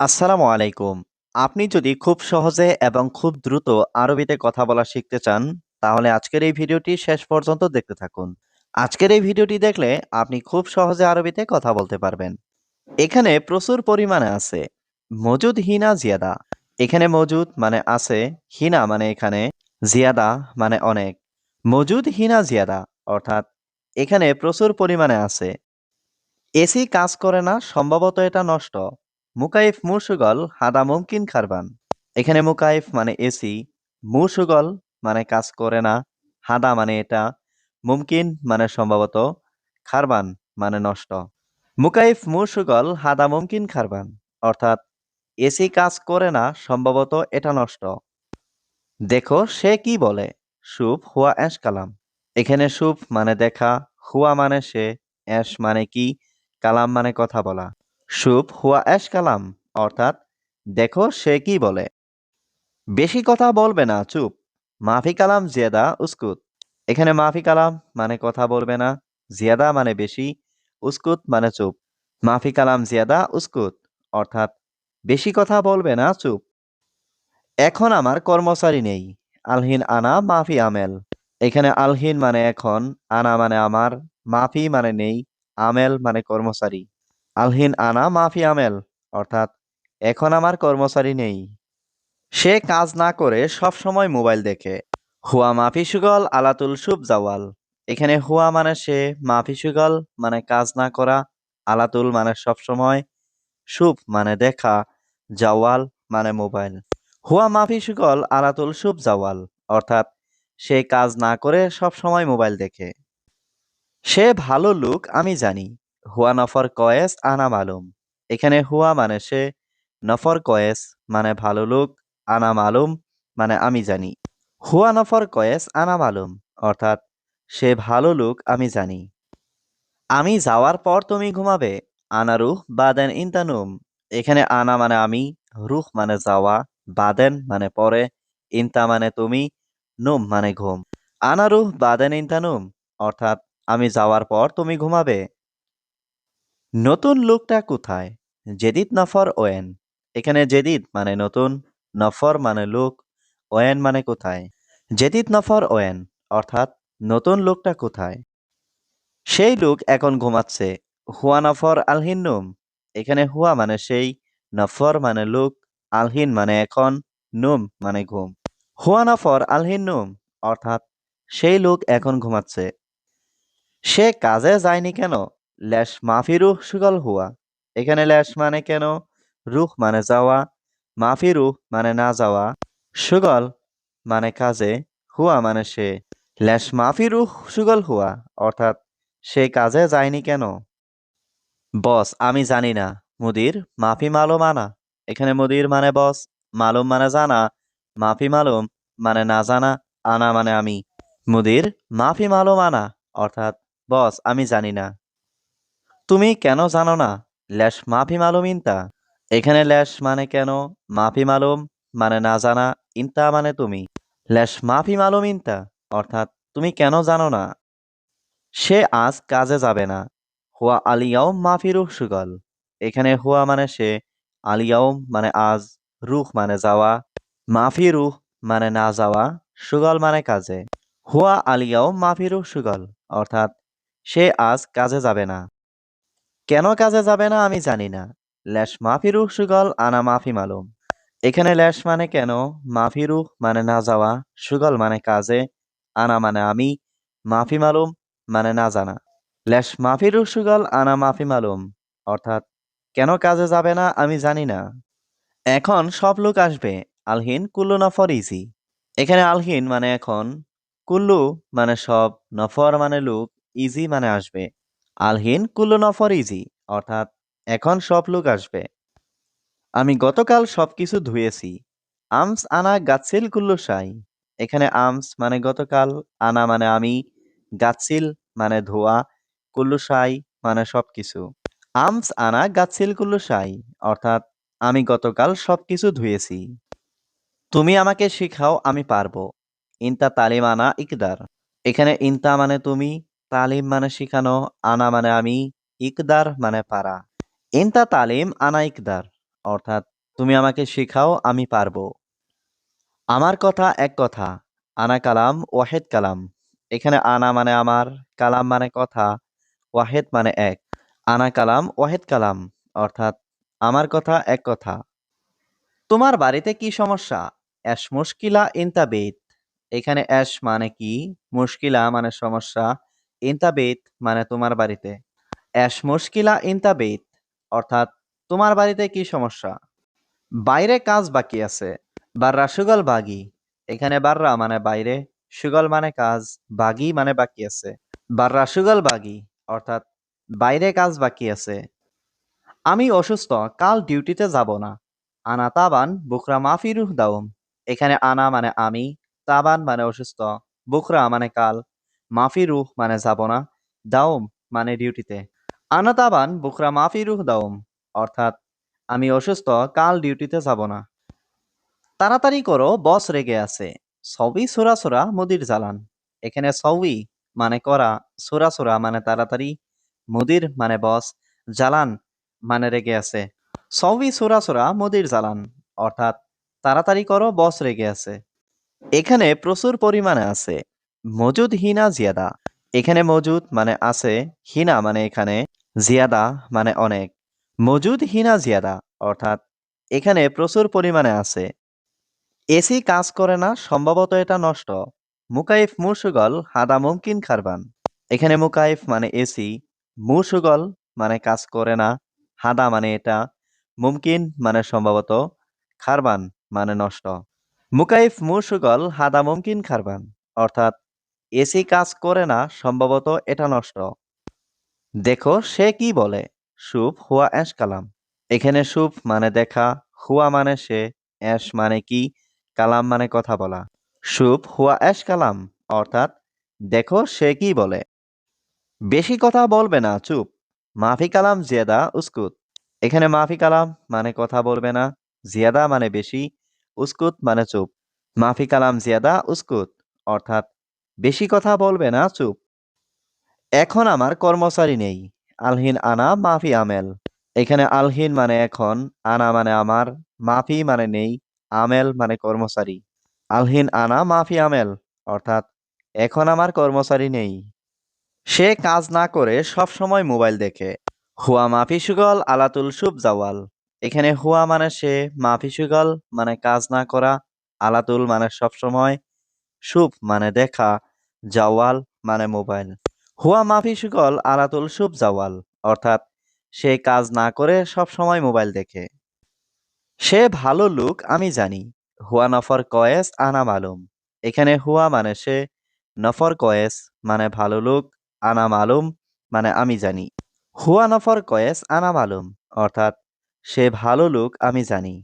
আসসালামু আলাইকুম। আপনি যদি খুব সহজে এবং খুব দ্রুত আরবিতে কথা বলা শিখতে চান, তাহলে আজকের এই ভিডিওটি শেষ পর্যন্ত দেখতে থাকুন। আজকের এই ভিডিওটি দেখলে আপনি খুব সহজে আরবিতে কথা বলতে পারবেন। এখানে প্রচুর পরিমাণে আছে। মজুদ হিনা জিয়াদা। এখানে মজুদ মানে আছে, হিনা মানে এখানে, জিয়াদা মানে অনেক। মজুদ হিনা জিয়াদা অর্থাৎ এখানে প্রচুর পরিমাণে আছে। এসি কাজ করে না সম্ভবত এটা নষ্ট। মুকাইফ মুরসুগল হাদা মুমকিন খারবান। এখানে মুকাইফ মানে এসি, মুরসুগল মানে কাজ করে না, হাদা মানে এটা, মুমকিন মানে সম্ভবত, খারবান মানে নষ্ট। মুকাইফ মুরসুগল হাদা মুমকিন খারবান অর্থাৎ এসি কাজ করে না সম্ভবত এটা নষ্ট। দেখো সে কি বলে সুপ হুয়া অ্যাশ কালাম এখানে সুপ মানে দেখা হুয়া মানে সে অ্যাশ মানে কি কালাম মানে কথা বলা সুপ হুয়া অ্যাশ কালাম, অর্থাৎ দেখো সে কি বলে। বেশি কথা বলবে না, চুপ। মাফি কালাম জিয়াদা উস্কুত। এখানে মাফি কালাম মানে কথা বলবে না, জিয়াদা মানে বেশি, উস্কুত মানে চুপ। মাফি কালাম জিয়াদা উস্কুত, অর্থাৎ বেশি কথা বলবে না, চুপ। এখন আমার কর্মচারী নেই, আলহিন আনা মাফি আমেল। এখানে আলহিন মানে এখন, আনা মানে আমার, মাফি মানে নেই, আমেল মানে কর্মচারী। আলহিন আনা মাফি আমেল, অর্থাৎ এখন আমার কর্মচারী নেই। সে কাজ না করে সব সময় মোবাইল দেখে। হুয়া মাফি সুগল আলাতুল সুব জাওয়াল। এখানে হুয়া মানে সে, মাফি সুগল মানে কাজ না করা, আলাতুল মানে সব সময় সুব মানে দেখা, জাওয়াল মানে মোবাইল। হুয়া মাফি সুগল আলাতুল সুব জাওয়াল, অর্থাৎ সে কাজ না করে সব সময় মোবাইল দেখে। সে ভালো লোক আমি জানি হুয়া নফর কয়েস আনা মালুম। এখানে হুয়া মানে সে, নফর কয়েস মানে ভালো লোক, আনা মালুম মানে আমি জানি। হুয়া নফর কয়েস আনা মালুম, অর্থাৎ সে ভালো লোক, আমি জানি। আমি যাওয়ার পর তুমি ঘুমাবে, আনা রুহ বাদেন ইন্তানুম এখানে আনা মানে আমি, রুহ মানে যাওয়া, বাদেন মানে পরে, ইন্তা মানে তুমি, নুম মানে ঘুম। আনা রুহ বাদেন ইন্তানুম অর্থাৎ আমি যাওয়ার পর তুমি ঘুমাবে নতুন লোকটা কোথায়? জেদিদ নফর ওয়েন। এখানে জেদিদ মানে নতুন, নফর মানে লোক, ওয়েন মানে কোথায়? জেদিদ নফর ওয়েন, অর্থাৎ নতুন লোকটা কোথায়? সেই লোক এখন ঘুমাচ্ছে। হুয়া নফর আলহিন্নুম এখানে হুয়া মানে সেই, নফর মানে লোক, আলহিন মানে এখন, নুম মানে ঘুম। হুয়া নফর আলহিন্নুম অর্থাৎ সেই লোক এখন ঘুমাচ্ছে। সে কাজে যায়নি কেন? ল্যাশ মাফি রুহ সুগল হুয়া। এখানে ল্যাশ মানে কেন? রুহ মানে যাওয়া, মাফি রুহ মানে না যাওয়া। সুগল মানে কাজে, হুয়া মানে সে। ল্যাশ মাফি রুহ সুগল হুয়া, অর্থাৎ সে কাজে যায়নি কেন? বস, আমি জানি না। মুদির, মাফি মালুম আনা। এখানে মুদির মানে বস, মালুম মানে জানা। মাফি মালুম মানে না জানা, আনা মানে আমি। মুদির, মাফি মালুম আনা, অর্থাৎ বস, আমি জানি না। তুমি কেন জানো না? ল্যাশ মাফি মালুম ইনতা। এখানে ল্যাশ মানে কেন? মাফি মালুম মানে না জানা, ইনতা মানে তুমি। ল্যাশ মাফি মালুম ইনতা, অর্থাৎ তুমি কেন জানো না? সে আজ কাজে যাবে না। হুয়া আলিয়াও মাফি রুহ সুগল। এখানে হুয়া মানে সে আলিয়াও মানে আজ, রুহ মানে যাওয়া, মাফি রুহ মানে না যাওয়া, সুগল মানে কাজে। হুয়া আলিয়াও মাফি রুহ সুগল, অর্থাৎ সে আজ কাজে যাবে না। কেন কাজে যাবে না আমি জানি না। ল্যাশ মাফি রুহ সুগল, আনা মাফি মালুম। এখানে ল্যাশ মানে কেন? মাফি রুহ মানে না যাওয়া, সুগল মানে কাজে, আনা মানে আমি, মাফি মালুম মানে না জানা। ল্যাশ মাফি রুহ সুগল, আনা মাফি মালুম। অর্থাৎ, কেন কাজে যাবে না আমি জানি না। এখন সব লোক আসবে। আলহিন, কুল্লু, নফর, ইজি। এখানে আলহিন মানে এখন, কুল্লু মানে সব, নফর মানে লোক, ইজি মানে আসবে। আলহিন কুল্লু নফর ইজি অর্থাৎ এখন সব লোক আসবে। আমি গতকাল সবকিছু ধুয়েছি। আমস আনা গাছিল কুল্লু সাই এখানে আমস মানে গতকাল, আনা মানে আমি গাছিল মানে ধোয়া কুল্লু সাই মানে সবকিছু। আমস আনা গাছিল কুল্লু সাই অর্থাৎ আমি গতকাল সবকিছু ধুয়েছি। তুমি আমাকে শিখাও, আমি পারব। ইনতা তালিম আনা ইকদার। এখানে ইনতা মানে তুমি তালিম মানে শিখানো, আনা মানে আমি, ইকদার মানে পারা। ইনতা তালিম, আনা ইকদার। অর্থাৎ তুমি আমাকে শেখাও, আমি পারব। আমার কথা এক কথা, আনা কালাম, ওয়াহেদ কালাম। এখানে আনা মানে আমার, কালাম মানে কথা, ওয়াহেদ মানে এক। আনা কালাম, ওয়াহেদ কালাম। অর্থাৎ আমার কথা এক কথা। তোমার বাড়িতে কি সমস্যা? অ্যাশ মুশকিলা ইনতা বেদ। এখানে অ্যাশ মানে কি? মুশকিলা মানে সমস্যা। ইনতাবেত মানে তোমার বাড়িতে? অ্যাশ মুশকিলা ইনতাবেত, অর্থাৎ তোমার বাড়িতে কি সমস্যা? বাইরে কাজ বাকি আছে, বাররা সুগল বাগি। এখানে বাররা মানে বাইরে, সুগল মানে কাজ, বাগি মানে বাকি আছে, বাররা সুগল বাগি, অর্থাৎ বাইরে কাজ বাকি আছে। আমি অসুস্থ, কাল ডিউটিতে যাব না। আনা তাবান বুকরা মাফি রুহ দাউম এখানে আনা মানে আমি, তাবান মানে অসুস্থ বুকরা মানে কাল। মাফি রুহ মানে যাব না দাউম মানে ডিউটিতে। আনা তাবান বুকরা মাফি রুহ দাউম অর্থাৎ আমি অসুস্থ, কাল ডিউটিতে যাব না। তাড়াতাড়ি করো, বস রেগে আছে। সবই সোরা মুদির জ্বালান এখানে সবই মানে করা, সোরা মানে তাড়াতাড়ি, মুদির মানে বস জ্বালান মানে রেগে আছে। সবই সোরা মুদির জ্বালান অর্থাৎ তাড়াতাড়ি করো, বস রেগে আছে। এখানে প্রচুর পরিমাণে আছে। মজুদ হিনা জিয়াদা। এখানে মজুদ মানে আছে, হিনা মানে এখানে, জিয়াদা মানে অনেক। মজুদ হিনা জিয়াদা, অর্থাৎ এখানে প্রচুর পরিমাণে আছে। এসি কাজ করে না, সম্ভবত এটা নষ্ট। মুকাইফ মুরসুগল হাদা মুমকিন খারবান। এখানে মুকাইফ মানে এসি মুরসুগল মানে কাজ করে না, হাদা মানে এটা, মুমকিন মানে সম্ভবত খারবান মানে নষ্ট। মুকাইফ মুরসুগল হাদা মুমকিন খারবান, অর্থাৎ এসি কাজ করে না, সম্ভবত এটা নষ্ট। দেখো, সে কি বলে? সুপ হুয়া অ্যাশ কালাম। এখানে সুপ মানে দেখা, হুয়া মানে সে, অ্যাশ মানে কি, কালাম মানে কথা বলা। সুপ হুয়া অ্যাশ কালাম, অর্থাৎ দেখো সে কি বলে। বেশি কথা বলবে না, চুপ। মাফি কালাম জিয়াদা উস্কুত। এখানে মাফি কালাম মানে কথা বলবে না, জিয়াদা মানে বেশি, উস্কুত মানে চুপ। মাফি কালাম জিয়াদা উস্কুত, অর্থাৎ বেশি কথা বলবে না, চুপ। এখন আমার কর্মচারী নেই, আলহিন আনা মাফি আমেল। এখানে আলহিন মানে এখন, আনা মানে আমার, মাফি মানে নেই, আমেল মানে কর্মচারী। আলহিন আনা মাফি আমেল, অর্থাৎ এখন আমার কর্মচারী নেই। সে কাজ না করে সব সময় মোবাইল দেখে। হুয়া মাফি সুগল আলাতুল সুব জাওয়াল। এখানে হুয়া মানে সে, মাফি সুগল মানে কাজ না করা, আলাতুল মানে সব সময় সুব মানে দেখা, জাওয়াল মানে মোবাইল। হুয়া মাফি সুগল আলাতুল সুব জাওয়াল, অর্থাৎ সে কাজ না করে সব সময় মোবাইল দেখে। সে ভালো লোক, আমি জানি। হুয়া নফর কয়েস আনা মালুম। এখানে হুয়া মানে সে, নফর কয়েস মানে ভালো লোক, আনা মালুম মানে আমি জানি। হুয়া নফর কয়েস আনা মালুম, অর্থাৎ সে ভালো লোক, আমি জানি।